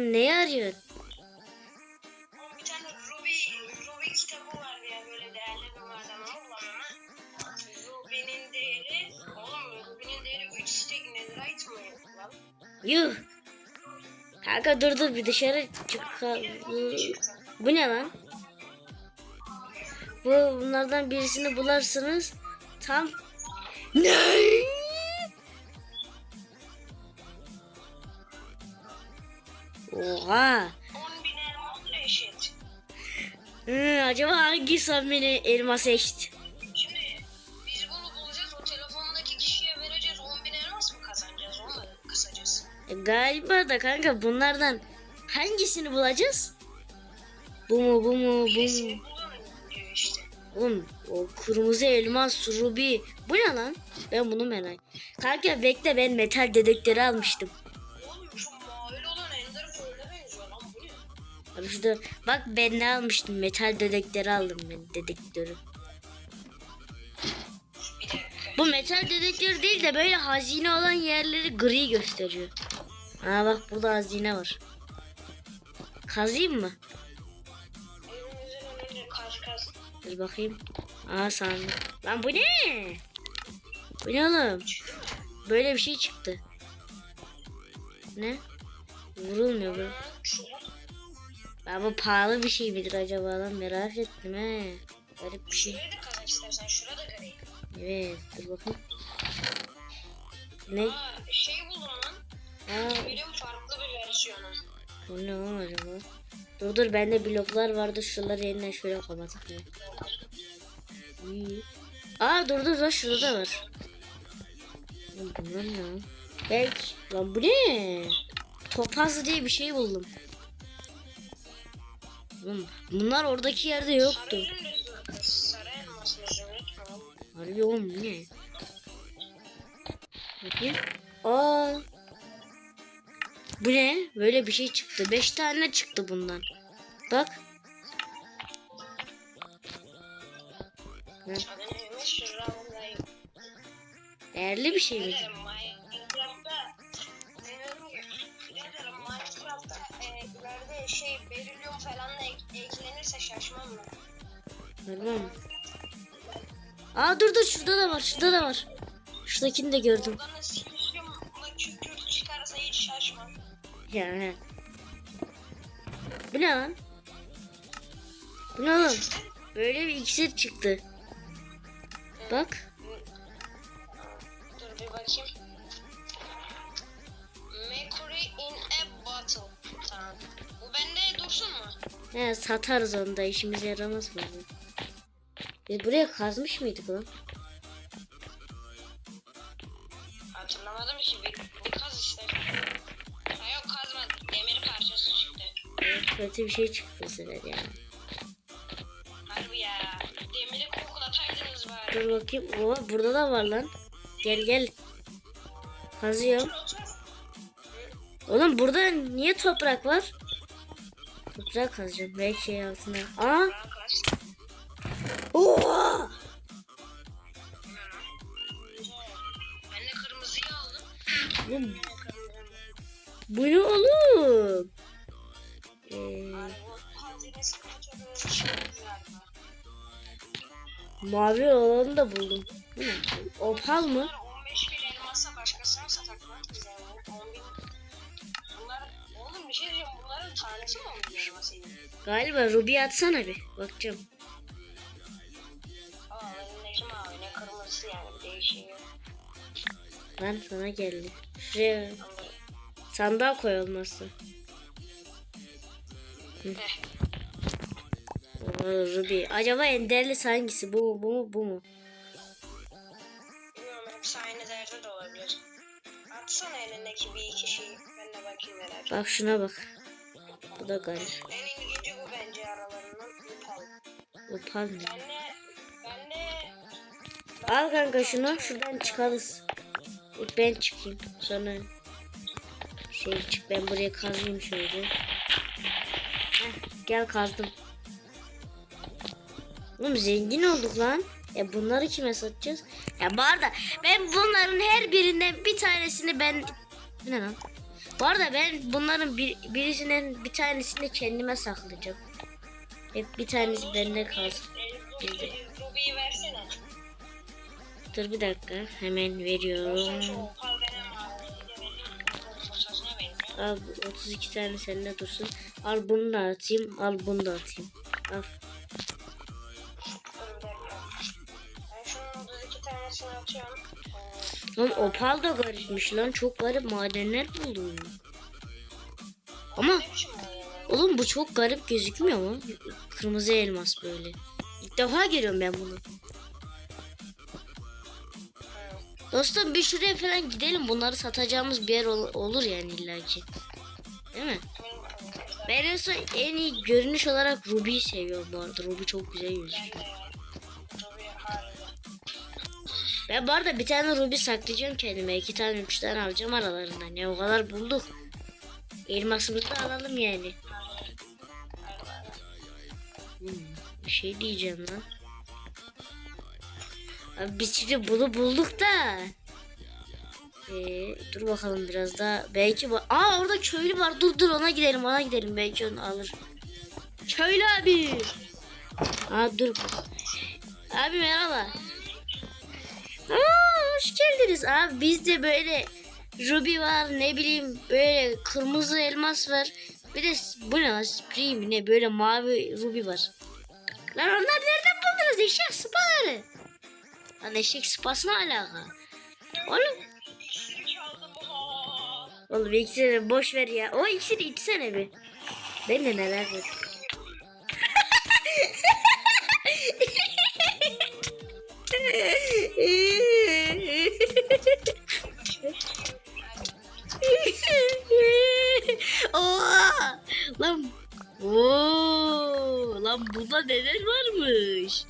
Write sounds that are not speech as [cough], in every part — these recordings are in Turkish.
Oğlum neyi arıyorsun? Oğlum bir tane Ruby, Ruby kitabı vardı ya böyle değerli bir maden Allah'ım. Ruby'nin değeri, oğlum Ruby'nin değeri 3 stek netherite mı lan? Yuh. Kanka dur dur bir dışarı çıkalım. Bu ne lan? Bu bunlardan birisini bularsınız. Tam ne? Oha. 10 bin elmasla eşit. Hı, acaba hangi beni elmas eşit? Şimdi biz bunu bulacağız o telefondaki kişiye vereceğiz 10 bin elmas mı kazanacağız onu kısacağız? E, galiba da kanka bunlardan hangisini bulacağız? Bu mu bu mu bu mu? işte. Oğlum o kırmızı elmas ruby. Bu ne lan? Ben bunu merak. Kanka bekle ben metal dedektörü almıştım. Şurada bak ben ne almıştım? Metal dedektörü aldım ben dedektörü. Bu metal dedektör değil de böyle hazine olan yerleri gri gösteriyor. Aa bak burada hazine var. Kazayım mı? Kaç. Dur bakayım. Aa sandık. Lan bu ne? Bu ne oğlum? Böyle bir şey çıktı. Ne? Vurulmuyor bu. Ya bu pahalı bir şey midir acaba lan merak ettim he. Garip bir şey. Şurayı da kazak istersen şurada göreyim. Evet dur bakayım. Ne? Aa şey buldum lan. Aa Bilim farklı bir versiyonu. bu ne oğlum acaba? Dur dur bende bloklar vardı şuraları yeniden şöyle kapatak ya. İyi. Aa dur dur lan şurada da var. Lan bunlar ne lan? Belki. Lan bu ne? Topaz diye bir şey buldum. Bunlar oradaki yerde yoktu. Harbi oğlum bu ne? Bakayım. Aa. Bu ne? Böyle bir şey çıktı. Beş tane çıktı bundan. Bak. Değerli bir şey mi? E, şey berilyum falan eklenirse şaşmam? Harbi mi? Aa dur dur şurada da var. Şurada da var. Şuradakini de gördüm. Çıkarsa hiç şaşmam. Yani. Bu ne lan? Bu ne oğlum? Böyle bir iksir çıktı. Bak. Dur bir bakayım. He satarız onu da işimize yaramaz mı? Biz buraya kazmış mıydık lan? Hatırlamadım ki. Bir, kaz işte. Ha yok kazma. Demir parçası çıktı. Evet, kötü bir şey çıktı sefer yani. Harbi ya. Demiri koklataydınız bari. Dur bakayım. Oo burada da var lan. Gel gel. Kazıyorum. Otur otur. Oğlum burada niye toprak var? Toprak kazacağım. Belki şey altına. Aa! Oha! Ben de kırmızıyı aldım. Oğlum, bu ne oğlum? Ee, mavi olanı da buldum. Opal mı? Bunlar 15 bin elmasa başkasına tanesi mi 10 bin elması yine? Galiba Ruby atsana bir. Bakacağım. Aa elindeki mavi ne kırmızısı yani bir yok. Lan sana geldi. Şuraya sandal koy. Oo, Ruby. Acaba enderli hangisi? Bu mu bu mu bu mu? Bilmiyorum hepsi aynı derde de olabilir. Atsana elindeki bir iki şeyi. Ben de bakayım merak. Bak şuna bak. Da garip. En ilginci bu bence aralarından. Upal. Opal mı? Ben de... Ben de... Al kanka şunu. Şuradan çıkarız. Ben çıkayım. Sonra şey çık. Ben buraya kazayım şöyle. Heh, gel kazdım. Oğlum zengin olduk lan. E bunları kime satacağız? Ya bu arada ben bunların her birinden bir tanesini ben... Ne lan? Bu arada ben bunların bir, birisinden bir tanesini kendime saklayacağım. Hep bir tanesi bende kalsın. E, versene. Dur bir dakika hemen veriyorum. Al bu 32 tane sende dursun. Al bunu da atayım. Al bunu da atayım. Al. Ben şunun 32 tanesini atıyorum. Lan opal da garipmiş lan. Çok garip madenler buldum. Ama oğlum bu çok garip gözükmüyor mu? Kırmızı elmas böyle. İlk defa görüyorum ben bunu. Dostum bir şuraya falan gidelim. Bunları satacağımız bir yer ol- olur yani illaki. Değil mi? Ben en, en iyi görünüş olarak Ruby'yi seviyorum bu arada. Ruby çok güzel gözüküyor. Ben bu arada bir tane Ruby saklayacağım kendime. iki tane üç tane alacağım aralarından. Ya o kadar bulduk. Elmasımızı da alalım yani. Hmm, bir şey diyeceğim lan. Abi biz şimdi bunu bulduk da. Ee, dur bakalım biraz daha. Belki bu... Aa orada köylü var. Dur dur ona gidelim ona gidelim. Belki onu alır. Köylü abi. Aa dur. Abi merhaba. Aa, hoş geldiniz abi. Bizde böyle ruby var ne bileyim böyle kırmızı elmas var. Bir de bu ne lan sprey mi ne böyle mavi ruby var. Lan onlar nereden buldunuz eşek sıpaları? Lan eşek sıpası ne alaka? Oğlum, oğlum iksiri boş ver ya. O iksiri içsene bir. Ben de merak ettim. [laughs] Lan Oo, lan burada neler varmış?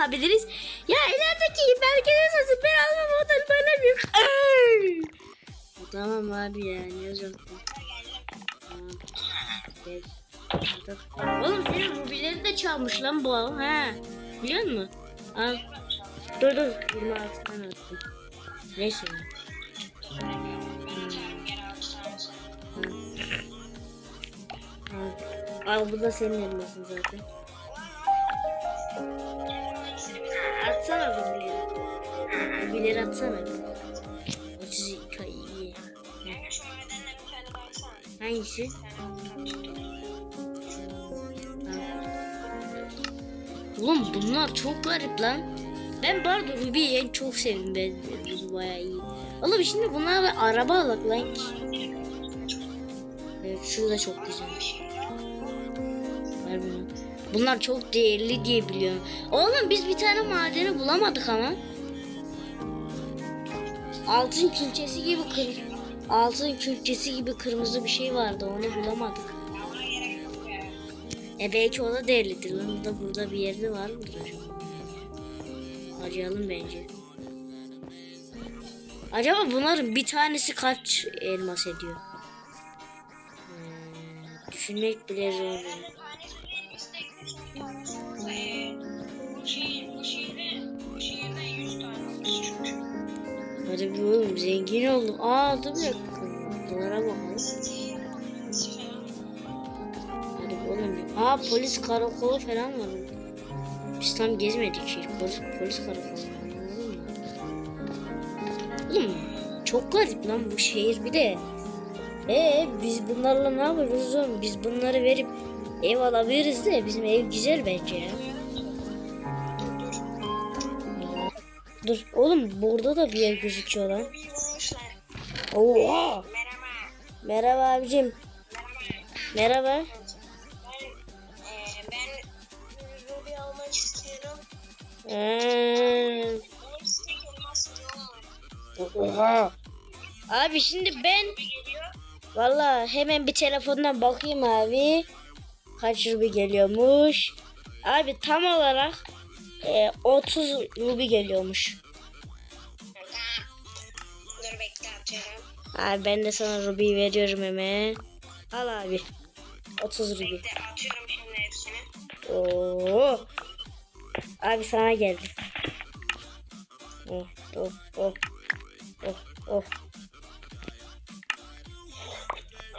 Nerede satabiliriz? Ya ilerideki merkeze satın. Ben almam o da bana büyük. Tamam abi ya ne. Gel. Oğlum senin rubileri de çalmış lan bu al. Ha. Biliyor musun? Al. Dur dur. 26 tane attım. Neyse. Al bu da senin elmasın zaten. Atsana rubileri. Rubileri atsana. 32 iyi. Hangisi? Oğlum bunlar çok garip lan. Ben Bardo Ruby'yi en çok sevdim ben. Ruby bayağı iyi. Oğlum şimdi bunlara bir araba alak lan. Evet şu çok güzel. Bunlar çok değerli diye biliyorum. Oğlum biz bir tane madeni bulamadık ama. Altın külçesi gibi kır altın külçesi gibi kırmızı bir şey vardı onu bulamadık. E belki o da değerlidir lan. Da burada bir yerde var mıdır acaba? Arayalım bence. Acaba bunların bir tanesi kaç elmas ediyor? Hmm, düşünmek bile zor. değil. Hadi bir oğlum zengin oldum. Aa bir dakika. Dolara bakalım. Hadi bir oğlum. Aa polis karakolu falan var. Biz tam gezmedik şey. Polis, polis karakolu. Oğlum çok garip lan bu şehir bir de. Ee biz bunlarla ne yapıyoruz oğlum? Biz bunları verip ev alabiliriz de bizim ev güzel bence ya. Dur oğlum burada da bir yer gözüküyor lan. Oha. Merhaba. Merhaba abicim. Merhaba. Merhaba. Ben, ben. Ee, yolum var. oha. Abi şimdi ben valla hemen bir telefondan bakayım abi. Kaç rubi geliyormuş. Abi tam olarak e, 30 rubi geliyormuş. Dur bekle atıyorum. Abi ben de sana Ruby'yi veriyorum hemen. Al abi. 30 Ruby. Bekle atıyorum şimdi hepsini. Oo. Abi sana geldi. Oh oh oh. Oh oh.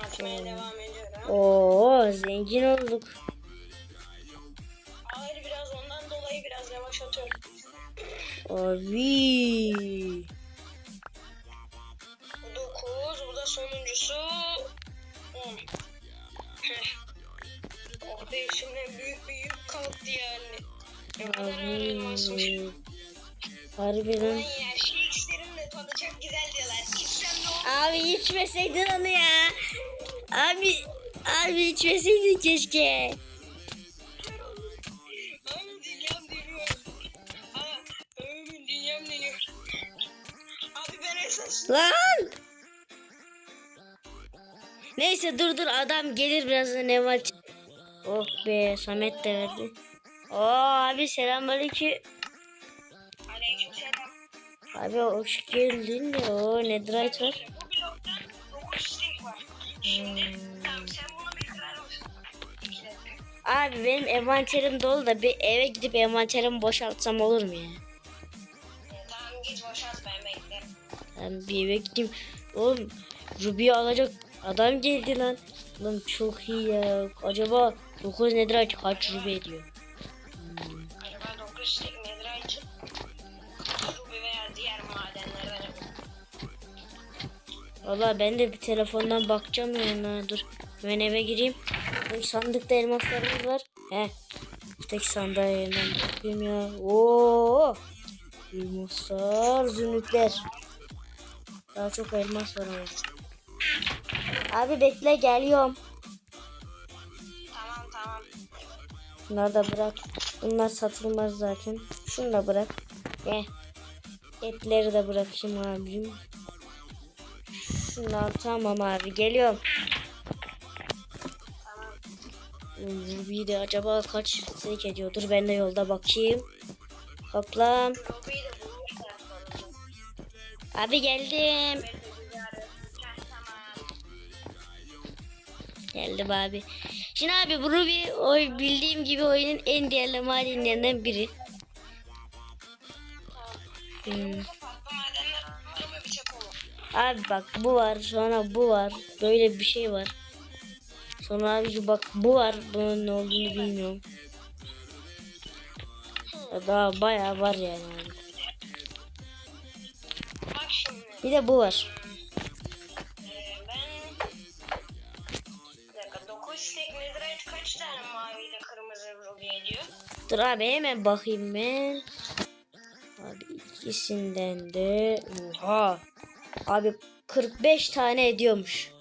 Atmaya devam ediyorum. Oo zengin olduk. Atıyorum. Abi. Bu 9, bu da sonuncusu 10. Heh. Oh be içimden büyük bir yük kalktı yani. Ne kadar ağır elmasmış. Harbiden. ya şu iksirin de tadı çok güzel diyorlar. İçsem ne olur? Abi içmeseydin onu ya. Abi. Abi içmeseydin keşke. Neyse dur dur adam gelir birazdan ç- Oh be Samet de verdi. Oo abi selamünaleyküm. Aleykümselam. Abi hoş geldin de o Netherite var. Bu blokta 9 stick var. Şimdi tamam sen bunu? İki dakika. Abi benim envanterim dolu da bir eve gidip envanterimi boşaltsam olur mu ya? Ya, tamam git boşalt ben beklerim. Ben bir eve gideyim. Oğlum Ruby'yi alacak adam geldi lan. Lan çok iyi ya. Acaba 9 Netherite kaç Ruby ediyor? Acaba 9 stick netherite Ruby veya diğer madenlerden Valla ben de bir telefondan bakacağım ya ona. Dur. Ben eve gireyim. Bak sandıkta elmaslarımız var. He. Tek sandığa hemen bakayım ya. Oo. Elmaslar, zümrütler. Daha çok elmas var ama. Abi bekle geliyorum. Tamam tamam. Bunları da bırak. Bunlar satılmaz zaten. Şunu da bırak. Gel. Etleri de bırakayım abim. Şunlar tamam abi geliyorum. Ruby de acaba kaç silik ediyordur ben de yolda bakayım. Sonunda. Abi geldim. Geldim abi. Şimdi abi bu Ruby o bildiğim gibi oyunun en değerli madenlerinden biri. Hmm. Abi bak bu var sonra bu var. Böyle bir şey var. Sonra abi bak bu var. Bunun ne olduğunu bilmiyorum. Daha bayağı var yani. Bir de bu var. Dur abi hemen bakayım ben. Abi ikisinden de oha. Abi 45 tane ediyormuş.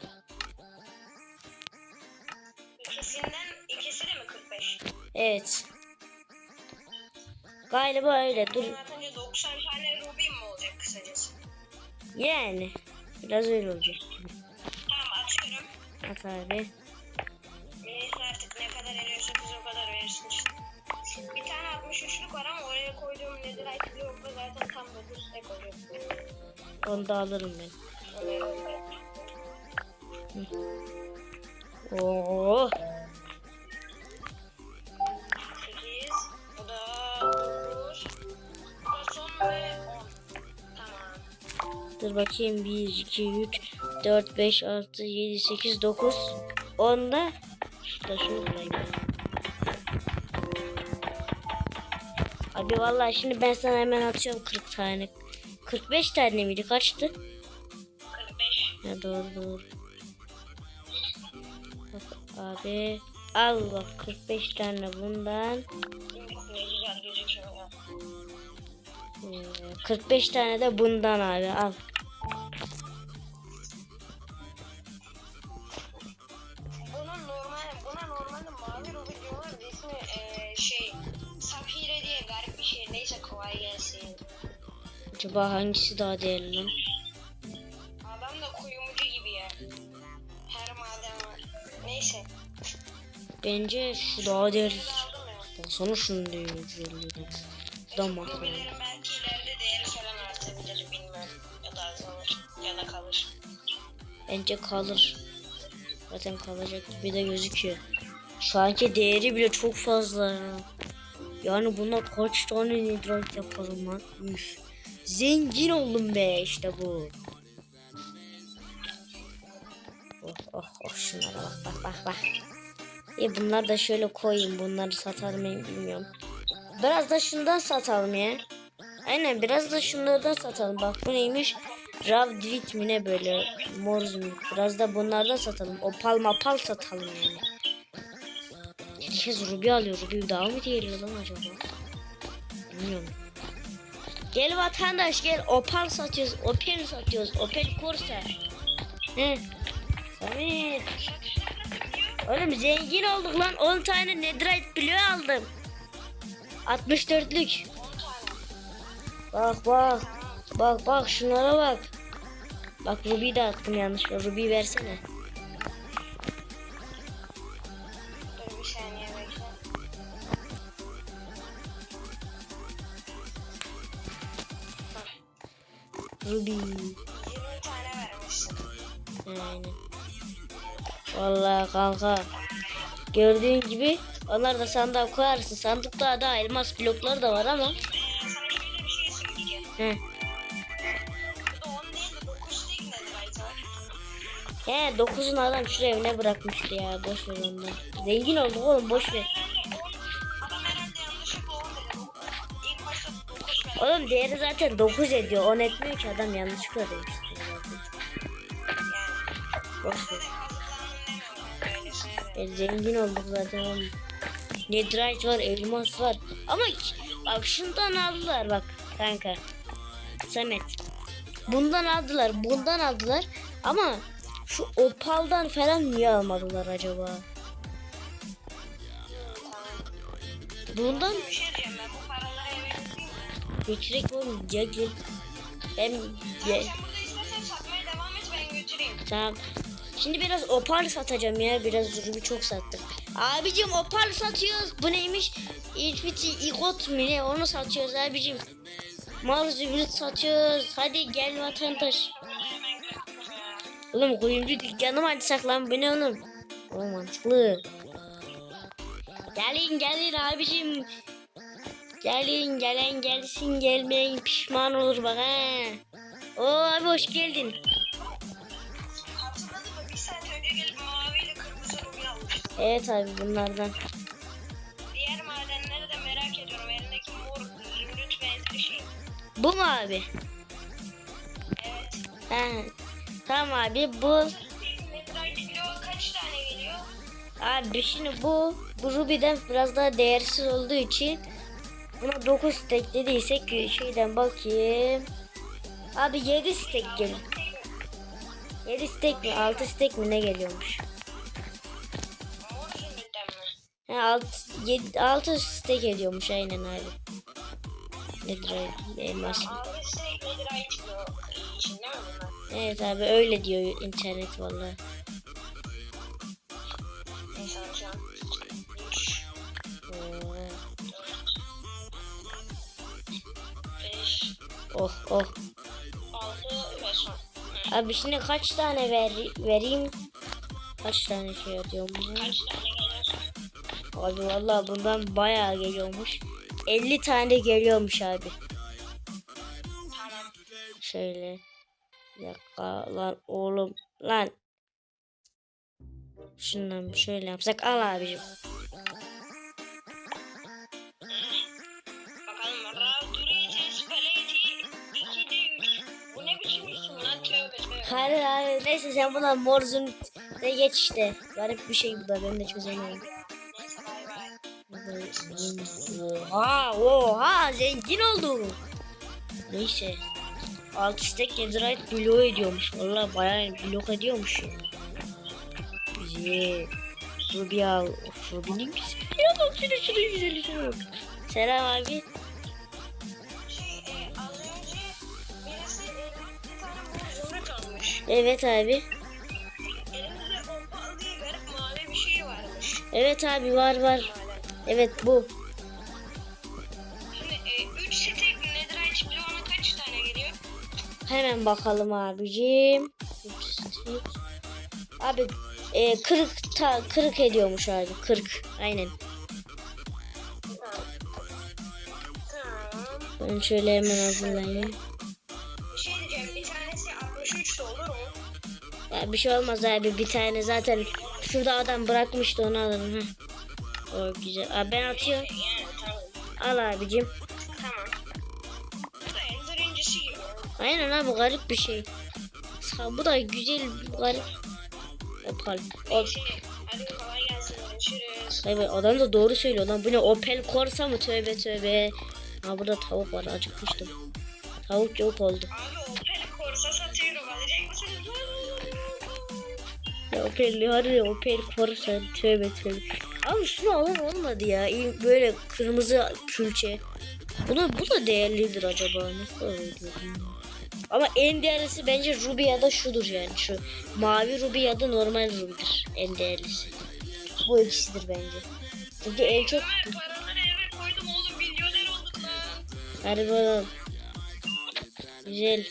İkisinden ikisi de mi 45? Evet. Galiba öyle. Dur. Atınca 90 tane ruby mi olacak kısacası? Yani. Biraz öyle olacak. Tamam atıyorum. At abi. 63'lük var ama oraya koyduğum netherite blokla zaten tam 9 stack oluyor. Onu da alırım ben. Oo. 8 Bu da 9 Bu da son ve 10 Tamam Dur bakayım 1 2 3 4 5 6 7 8 9 10 da şurada şunu koyayım. Abi vallahi şimdi ben sana hemen atıyorum 40 tane. 45 tane miydi? Kaçtı? 45 Ya doğru doğru. Bak abi al bak 45 tane bundan. Ne güzel gözüküyor ya. Ee, 45 tane de bundan abi al. Acaba hangisi daha değerli lan? Adam da kuyumcu gibi ya. Her maden var. Neyse. Bence şu daha değerli. Baksana şunu diyor. Şuradan bak. ya. Ruby'lerin belki ileride değeri falan artabilir bilmiyorum. Ya da azalır ya da kalır. Bence kalır. Zaten kalacak gibi de gözüküyor. Şu anki değeri bile çok fazla ya. Yani buna kaç tane nidrat yapalım lan? Üf. Zengin oldum be işte bu. Oh oh oh şunlara bak bak bak bak. E bunlar da şöyle koyayım bunları satar mıyım bilmiyorum. Biraz da şundan satalım ya. Aynen biraz da şunlardan satalım. Bak bu neymiş? Rav Dwit mi ne böyle mor zümrüt. Biraz da bunlardan satalım. Opal mapal satalım yani. Herkes Ruby alıyor. Ruby daha mı değerli lan acaba? Bilmiyorum. Gel vatandaş gel. Opal satıyoruz. Opel satıyoruz. Opel Corsa. He. Samet. Oğlum zengin olduk lan. 10 tane netherite bloğu aldım. 64'lük. Bak bak. Bak bak şunlara bak. Bak Ruby de attım yanlışlıkla. Ruby versene. Ruby. 20 tane vermişsin. Aynen. Vallahi kanka. Gördüğün gibi onlar da sandığa koyarsın. Sandıkta da elmas blokları da var ama. Söyleyeceğim. He. Burada 10 değil de 9 değil netherite var. He 9'un adam şuraya evine bırakmıştı ya. Boş ver ondan. Zengin olduk oğlum boş ver. Oğlum değeri zaten 9 ediyor. 10 etmiyor ki adam yanlışlıkla ver. E, zengin olduk zaten oğlum. Var, elmas var. Ama şundan aldılar bak kanka. Samet. Bundan aldılar, bundan aldılar. Ama şu opaldan falan niye almadılar acaba? Bundan götürek oğlum ya gel. Ben ya, tamam. Şimdi biraz opal satacağım ya. Biraz ruby çok sattım. Abicim opal satıyoruz. Bu neymiş? Infinity Igot mi ne? Onu satıyoruz abicim. Mor zümrüt satıyoruz. Hadi gel vatandaş. Oğlum kuyumcu dükkanı mı açsak lan? Bu ne oğlum? O mantıklı. Gelin gelin abicim. Gelin gelen gelsin gelmeyen pişman olur bak ha. Oo abi hoş geldin. Bir önce gelip kırmızı rubi. Evet abi bunlardan. Diğer madenleri de merak ediyorum. Elindeki mor zümrüt benzeri şey. Bu mu abi? Evet. Ha. Tamam abi bu. Kilo kaç tane geliyor? Abi şimdi bu. Bu Ruby'den biraz daha değersiz olduğu için buna 9 stack dediysek şeyden bakayım. Abi 7 stack geliyor. 7 stack mi 6 stack mi ne geliyormuş? Ha 6 7 6 stack ediyormuş aynen abi. Nedir elmas. Evet abi öyle diyor internet vallahi. Oh oh. 6 ve son. Hı. Abi şimdi kaç tane ver, vereyim? Kaç tane şey atıyorum? Geliyorsa? Abi vallahi bundan bayağı geliyormuş. 50 tane geliyormuş abi. Tamam. Şöyle. Bir dakika lan oğlum. Lan. Şundan şöyle yapsak al abicim. Hayır hayır neyse sen buna mor zümrüte geç işte. Garip bir şey bu da ben de çözemiyorum. Oha oha zengin oldum. Neyse. 6 stack netherite bloğu ediyormuş. Valla bayağı blok ediyormuş. Güzel. Ruby al. Of Ruby'nin güzel. Ya bak şuna şuna güzel bak. Selam abi. Evet abi. Evet abi var var. Evet bu. Şimdi 3 stek netherite bloğuna kaç tane geliyor? Hemen bakalım abicim. Stack. Abi e, 40 ta, 40 ediyormuş abi 40 aynen. Ben şöyle hemen hazırlayayım. Ya bir şey olmaz abi bir tane zaten şurada adam bırakmıştı onu alırım. Heh. O güzel. Abi ben atıyorum. Al abicim. Aynen abi garip bir şey. Bu da güzel garip. Yapalım. O, Neyse. Hadi kolay gelsin. Görüşürüz. evet, adam da doğru söylüyor lan. Bu ne Opel Corsa mı? Tövbe tövbe. Ha burada tavuk var acıkmıştım. Tavuk yok oldu. Abi Ya Opel harbi Opel Corsa tövbe tövbe. Abi şunu alan olmadı ya. İyi, Böyle kırmızı külçe. Bunu bu da değerlidir acaba. Nasıl oluyor? Ama en değerlisi bence Ruby ya da şudur yani şu. Mavi Ruby ya da normal Ruby'dir en değerlisi. Bu ikisidir bence. Çünkü en çok Ömer paraları eve koydum oğlum. Milyoner olduk lan. harbi olan. Güzel.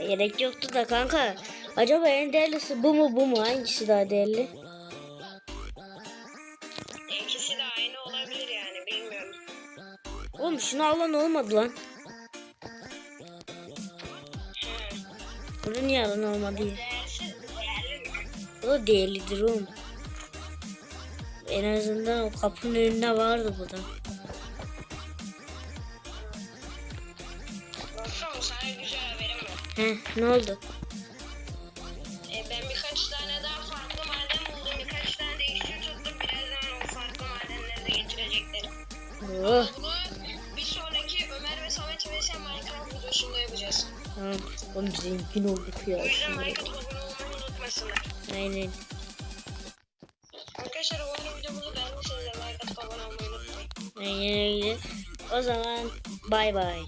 Gerek yoktu da kanka. Acaba en değerlisi bu mu bu mu? Hangisi daha değerli? İkisi de aynı olabilir yani bilmiyorum. Oğlum şunu alan olmadı lan. Bunu niye alan olmadı ya? O değerlidir oğlum. En azından o kapının önünde vardı bu da. Heh ne oldu? E, ben birkaç tane daha farklı maden buldum. Birkaç tane de işçi tuttum. Birazdan o farklı madenleri de getirecekler. Oh, Bunu bir sonraki Ömer ve Samet vs Minecraft videosunda yapacağız. tamam. Oğlum zengin olduk ya. O yüzden atıp abone olmayı unutmasınlar. Aynen. Arkadaşlar umarım videomuzu beğenmişsinizdir. Like atıp abone olmayı unutmayın. Aynen öyle. O zaman bay bay.